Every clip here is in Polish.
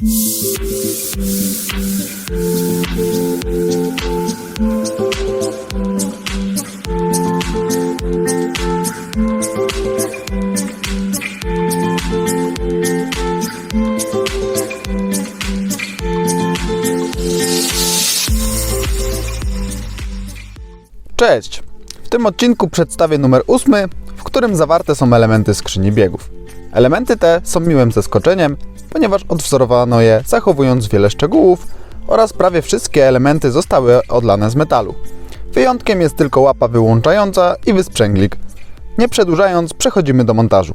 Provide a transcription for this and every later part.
Cześć! W tym odcinku przedstawię numer 8, w którym zawarte są elementy skrzyni biegów. Elementy te są miłym zaskoczeniem, ponieważ odwzorowano je zachowując wiele szczegółów oraz prawie wszystkie elementy zostały odlane z metalu. Wyjątkiem jest tylko łapa wyłączająca i wysprzęglik. Nie przedłużając, przechodzimy do montażu.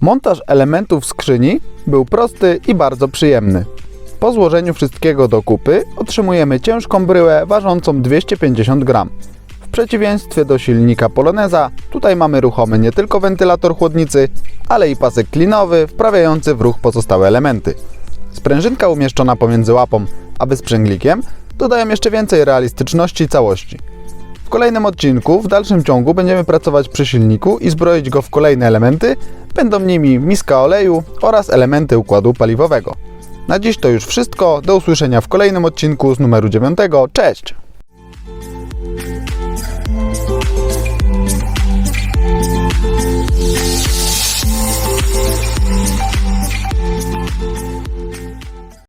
Montaż elementów skrzyni był prosty i bardzo przyjemny. Po złożeniu wszystkiego do kupy otrzymujemy ciężką bryłę ważącą 250 gram. Przeciwieństwie do silnika Poloneza, tutaj mamy ruchomy nie tylko wentylator chłodnicy, ale i pasek klinowy wprawiający w ruch pozostałe elementy. Sprężynka umieszczona pomiędzy łapą a wysprzęglikiem dodają jeszcze więcej realistyczności całości. W kolejnym odcinku, w dalszym ciągu, będziemy pracować przy silniku i zbroić go w kolejne elementy. Będą nimi miska oleju oraz elementy układu paliwowego. Na dziś to już wszystko. Do usłyszenia w kolejnym odcinku z numeru 9. Cześć!